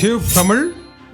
Tube Tamil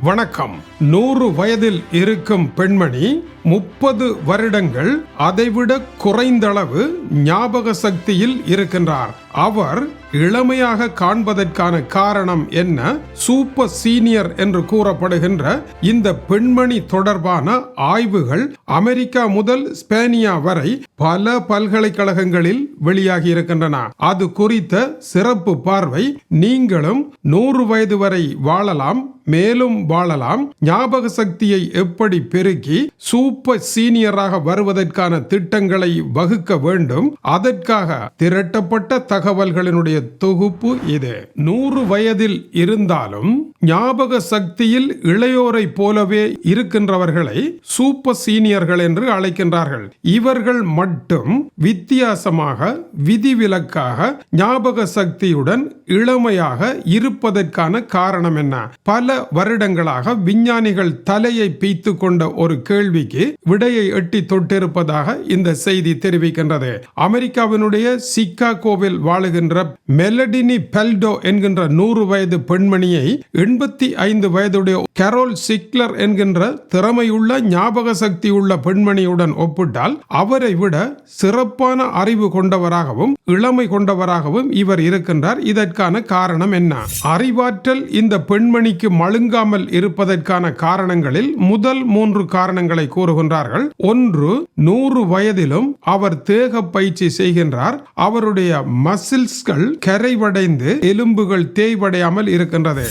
வணக்கம். நூறு வயதில் இருக்கும் பெண்மணி முப்பது வருடங்கள் அதைவிட குறைந்தளவு ஞாபக சக்தியில் இருக்கின்றார். அவர் இளமையாக காண்பதற்கான காரணம் என்ன? சூப்பர் சீனியர் என்று கூறப்படுகின்ற இந்த பெண்மணி தொடர்பான ஆய்வுகள் அமெரிக்கா முதல் ஸ்பேனியா வரை பல பல்கலைக்கழகங்களில் வெளியாகி இருக்கின்றன. அது குறித்த சிறப்பு பார்வை நீங்களும் நூறு வயது வரை வாழலாம். மேலும் வாழலாம். ஞாபக சக்தியை எப்படி பெருக்கி சூப்பர் சீனியராக வருவதற்கான திட்டங்களை வகுக்க வேண்டும். அதற்காக திரட்டப்பட்ட தகவல்களினுடைய தொகுப்பு இது. நூறு வயதில் இருந்தாலும் ஞாபக சக்தியில் இளையோரை போலவே இருக்கின்றவர்களை சூப்பர் சீனியர்கள் என்று அழைக்கின்றார்கள். இவர்கள் மட்டும் வித்தியாசமாக விதிவிலக்காக ஞாபக சக்தியுடன் இளமையாக இருப்பதற்கான காரணம் என்ன? பல வருடங்களாக விஞ்ஞானிகள் தலையை பீத்து கொண்ட ஒரு கேள்விக்கு விடையை எட்டி தொட்டிருப்பதாக இந்த செய்தி தெரிவிக்கின்றது. அமெரிக்காவினுடைய சிக்காகோவில் வாழுகின்ற மெலடினி பெல்டோ என்கின்ற நூறு வயது பெண்மணியை எண்பத்தி ஐந்து வயதுடைய கரோல் சிக்லர் என்கின்ற திறமையுள்ள ஞாபக சக்தி உள்ள பெண்மணியுடன் ஒப்பிட்டால் அவரை விட சிறப்பான அறிவு கொண்டவராகவும் இளமை கொண்டவராகவும் இவர் இருக்கின்றார். இதற்கான காரணம் என்ன? அறிவாற்றல் இந்த பெண்மணிக்கு மழுங்காமல் இருப்பதற்கான காரணங்களில் முதல் மூன்று காரணங்களை கூறுகின்றார்கள். ஒன்று நூறு வயதிலும் அவர் தேக பயிற்சி செய்கின்றார். அவருடைய மசில்ஸ்கள் கரைவடைந்து எலும்புகள் தேய்வடையாமல் இருக்கின்றது.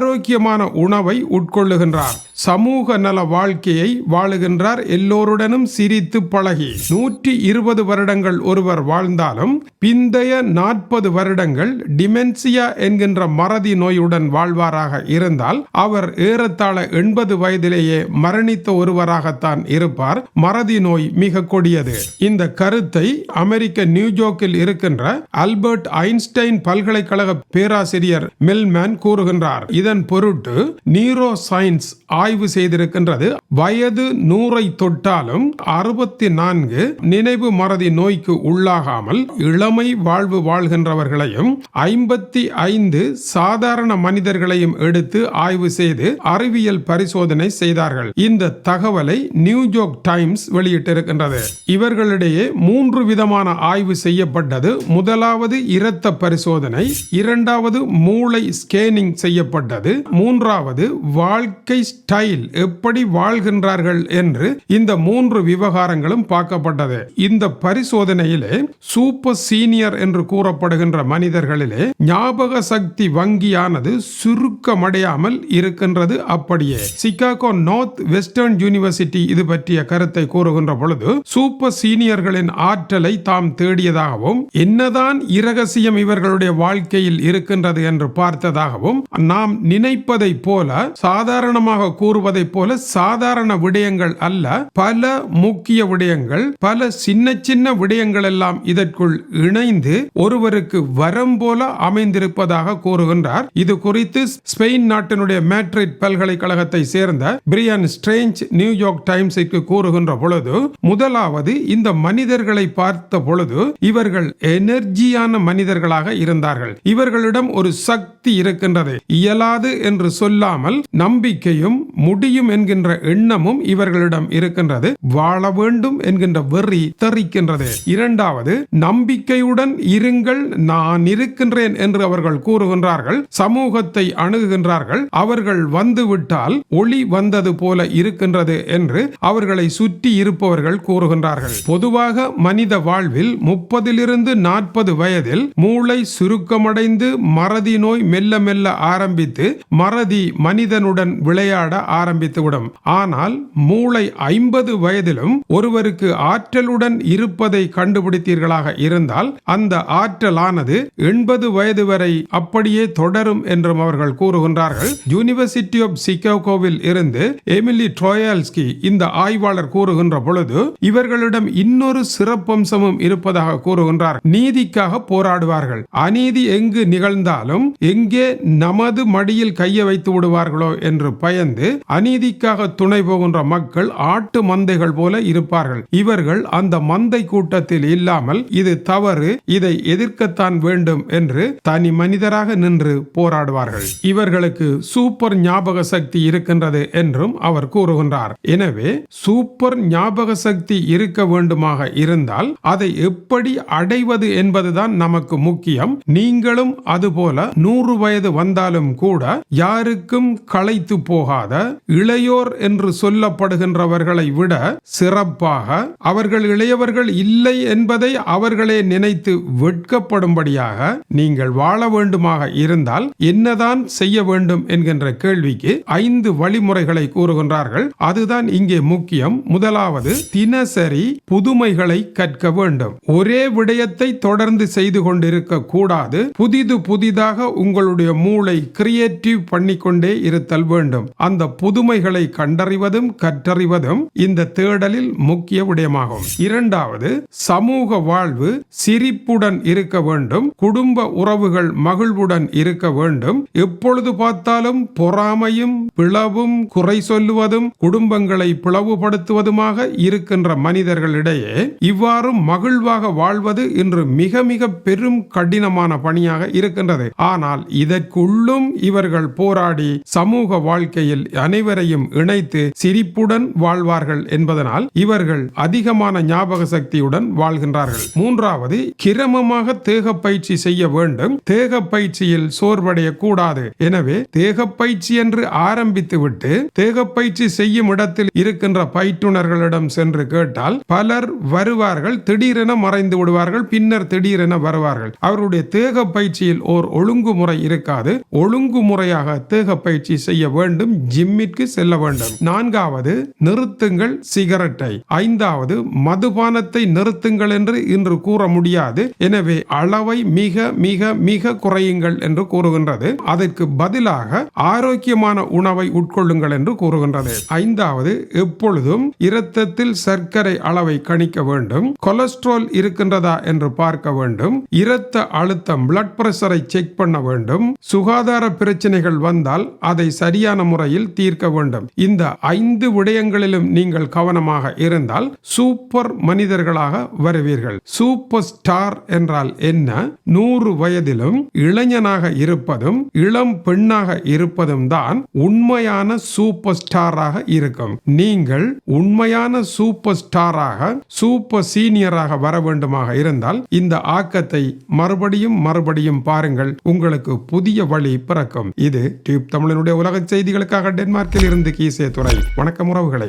ஆரோக்கியமான உணவை உட்கொள்ளுகின்றார். சமூக நல வாழ்க்கையை வாழுகின்றார் எல்லோருடனும் சிரித்து பழகி. நூற்றி இருபது வருடங்கள் ஒருவர் வாழ்ந்தாலும் பிந்தைய நாற்பது வருடங்கள் டிமென்சியா என்கின்ற மறதி நோயுடன் வாழ்வாராக இருந்தால் அவர் ஏறத்தாழ எண்பது வயதிலேயே மரணித்த ஒருவராகத்தான் இருப்பார். மறதி நோய் மிக கொடியது. இந்த கருத்தை அமெரிக்க நியூயோர்க்கில் இருக்கின்ற அல்பர்ட் ஐன்ஸ்டைன் பல்கலைக்கழக பேராசிரியர் மில்மேன் கூறுகின்றார். இதன் பொருட்டு நீரோ சயின்ஸ் ஆய்வு செய்திருக்கின்றது. வயது நூறை தொட்டாலும் அறுபத்தி நான்கு நினைவு மறதி நோய்க்கு உள்ளாகாமல் இளமை வாழ்வு வாழ்கின்றவர்களையும் ஐம்பத்தி ஐந்து சாதாரண மனிதர்களையும் எடுத்து ஆய்வு செய்து அறிவியல் பரிசோதனை செய்தார்கள். இந்த தகவலை நியூயோர்க் டைம்ஸ் வெளியிட்டிருக்கின்றது. இவர்களிடையே மூன்று விதமான ஆய்வு செய்யப்பட்டது. முதலாவது இரத்த பரிசோதனை இரண்டாவது மூளை ஸ்கேனிங் செய்யப்பட்டது. மூன்றாவது வாழ்க்கை ஸ்டைல் எப்படி வாழ்கின்றார்கள் என்று இந்த மூன்று விவகாரங்களும் பார்க்கப்பட்டது. இந்த பரிசோதனையிலே சூப்பர் சீனியர் என்று கூறப்படுகின்ற மனிதர்களிலே ஞாபக சக்தி வங்கியானது சுருக்கமடையாமல் இருக்கின்றது அப்படியே. சிகாகோ நார்த் வெஸ்டர்ன் யூனிவர்சிட்டி இது பற்றிய கருத்தை கூறுகின்ற பொழுது சூப்பர் சீனியர்களின் ஆற்றலை தாம் தேடியதாகவும் என்னதான் இரகசியம் இவர்களுடைய வாழ்க்கையில் இருக்கின்றது என்று பார்த்ததாகவும் நாம் நினைப்பதை போல சாதாரணமாக கூற கூறுவதைப் போல சாதாரண விடயங்கள் அல்ல. பல முக்கிய விடயங்கள் பல சின்ன சின்ன விடயங்கள் எல்லாம் இதற்குள் இணைந்து ஒருவருக்கு வரம் போல அமைந்திருப்பதாக கூறுகின்றார். இது குறித்து ஸ்பெயின் நாட்டினுடைய மேட்ரிட் பல்கலைக்கழகத்தை சேர்ந்த பிரியன் ஸ்ட்ரேஞ்ச் நியூயார்க் டைம்ஸுக்கு கூறுகின்ற பொழுது முதலாவது இந்த மனிதர்களை பார்த்த பொழுது இவர்கள் எனர்ஜியான மனிதர்களாக இருந்தார்கள். இவர்களிடம் ஒரு சக்தி இருக்கின்றது. இயலாது என்று சொல்லாமல் நம்பிக்கையும் முடியும் என்கின்ற எண்ணமும் இவர்களிடம் இருக்கின்றது. வாழ வேண்டும் என்கின்ற வெறி தெரிக்கின்றது. இரண்டாவது நம்பிக்கையுடன் இருங்கள் நான் இருக்கின்றேன் என்று அவர்கள் கூறுகின்றார்கள் சமூகத்தை அணுகுகின்றார்கள் அவர்கள் வந்துவிட்டால் ஒளி வந்தது போல இருக்கின்றது என்று அவர்களை சுற்றி இருப்பவர்கள் கூறுகின்றார்கள். பொதுவாக மனித வாழ்வில் முப்பதிலிருந்து நாற்பது வயதில் மூளை சுருக்கமடைந்து மறதி நோய் மெல்ல மெல்ல ஆரம்பித்து மறதி மனிதனுடன் விளையாட ஆரம்பித்துவிடும். ஆனால் மூளை ஐம்பது வயதிலும் ஒருவருக்கு ஆற்றலுடன் இருப்பதை கண்டுபிடித்தீர்களாக இருந்தால் அந்த ஆற்றலானது எண்பது வயது வரை அப்படியே தொடரும் என்றும் அவர்கள் கூறுகின்றார்கள். யூனிவர்சிட்டி ஆஃப் சிகாகோவில் இருந்து எமிலி ட்ரோயால்ஸ்கி இந்த ஆய்வாளர் கூறுகின்ற பொழுது இவர்களிடம் இன்னொரு சிறப்பம்சமும் இருப்பதாக கூறுகின்றார். நீதிக்காக போராடுவார்கள். அநீதி எங்கு நிகழ்ந்தாலும் எங்கே நமது மடியில் கையை வைத்து விடுவார்களோ என்று பயந்து அநீதிக்காக துணை போகின்ற மக்கள் ஆட்டு மந்தைகள் போல இருப்பார்கள். இவர்கள் அந்த மந்தை கூட்டத்தில் இல்லாமல் இது தவறு இதை எதிர்க்கத்தான் வேண்டும் என்று தனி மனிதராக நின்று போராடுவார்கள். இவர்களுக்கு சூப்பர் ஞாபக சக்தி இருக்கின்றது என்றும் அவர் கூறுகின்றார். எனவே சூப்பர் ஞாபக சக்தி இருக்க வேண்டுமாக இருந்தால் அதை எப்படி அடைவது என்பதுதான் நமக்கு முக்கியம். நீங்களும் அதுபோல நூறு வயது வந்தாலும் கூட யாருக்கும் களைத்து போகாத இளையோர் என்று சொல்லப்படுகின்றவர்களை விட சிறப்பாக அவர்கள் இளையவர்கள் இல்லை என்பதை அவர்களே நினைத்து வெட்கப்படும்படியாக நீங்கள் வாழ வேண்டுமாக இருந்தால் என்னதான் செய்ய வேண்டும் என்கின்ற கேள்விக்கு ஐந்து வழிமுறைகளை கூறுகின்றார்கள். அதுதான் இங்கே முக்கியம். முதலாவது தினசரி புதுமைகளை கற்க வேண்டும். ஒரே விடயத்தை தொடர்ந்து செய்து கொண்டிருக்க கூடாது. புதிது புதிதாக உங்களுடைய மூளை கிரியேட்டிவ் பண்ணிக்கொண்டே இருத்தல் வேண்டும். அந்த புதுமைகளை கண்டறிவதும் கற்றறிவதும் இந்த தேடலில் முக்கிய விடயமாகும். இரண்டாவது சமூக வாழ்வு சிரிப்புடன் இருக்க வேண்டும் குடும்ப உறவுகள் மகிழ்வுடன் இருக்க வேண்டும். எப்பொழுது பார்த்தாலும் பொறாமையும் பிளவும் குறை சொல்லுவதும் குடும்பங்களை பிளவுபடுத்துவதுமாக இருக்கின்ற மனிதர்களிடையே இவ்வாறு மகிழ்வாக வாழ்வது இன்று மிக மிக பெரும் கடினமான பணியாக இருக்கின்றது. ஆனால் இதற்குள்ளும் இவர்கள் போராடி சமூக வாழ்க்கையில் அனைவரையும் இணைத்து சிரிப்புடன் வாழ்வார்கள் என்பதனால் இவர்கள் அதிகமான ஞாபக சக்தியுடன் வாழ்கின்றார்கள். மூன்றாவது கிரமமாக தேக பயிற்சி செய்ய வேண்டும். தேக பயிற்சியில் சோர்வடைய கூடாது. எனவே தேக பயிற்சி என்று ஆரம்பித்து விட்டு தேக பயிற்சி செய்யும் இடத்தில் இருக்கின்ற பயிற்றுனர்களிடம் சென்று கேட்டால் பலர் வருவார்கள் திடீரென மறைந்து விடுவார்கள் பின்னர் திடீரென வருவார்கள். அவருடைய தேக பயிற்சியில் ஓர் ஒழுங்குமுறை இருக்காது. ஒழுங்குமுறையாக தேக பயிற்சி செய்ய வேண்டும். ஜிம்மிற்கு செல்ல வேண்டும். நான்காவது நிறுத்துங்கள் சிகரெட்டை. ஐந்தாவது மதுபானத்தை நிறுத்துங்கள் என்று இன்று கூற முடியாது. எனவே அளவை மிக மிக மிக குறையுங்கள் என்று கூறுகின்றது. அதற்கு பதிலாக ஆரோக்கியமான உணவை உட்கொள்ளுங்கள் என்று கூறுகின்றது. ஐந்தாவது எப்பொழுதும் இரத்தத்தில் சர்க்கரை அளவை கணிக்க வேண்டும். கொலஸ்ட்ரால் இருக்கின்றதா என்று பார்க்க வேண்டும். இரத்த அழுத்தம் பிளட் பிரஷரை செக் பண்ண வேண்டும். சுகாதார பிரச்சனைகள் வந்தால் அதை சரியான முறையில் தீர்க்க வேண்டும் இந்த ஐந்து விடயங்களிலும் நீங்கள் கவனமாக இருந்தால் சூப்பர் மனிதர்களாக வருவீர்கள். சூப்பர் ஸ்டார் என்றால் என்ன? நூறு வயதிலும் இளைஞனாக இருப்பதும் இளம் பெண்ணாக இருப்பதும் தான் உண்மையான சூப்பர் ஸ்டாராக இருக்கும். நீங்கள் உண்மையான சூப்பர் ஸ்டாராக சூப்பர் சீனியராக வர வேண்டுமாக இருந்தால் இந்த ஆக்கத்தை மறுபடியும் மறுபடியும் பாருங்கள். உங்களுக்கு புதிய வழி பிறக்கும். இது டியூப் தமிழனுடைய உலக செய்திகளுக்காக டென்மார்க்கில் இருந்து கீசே துறை வணக்கம் உறவுகளை.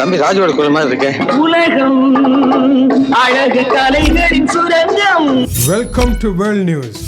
தம்பி ராஜோட குரல் மாதிரி இருக்கே. உலகம் அழகு கலைகளின் சுரங்கம். Welcome to world news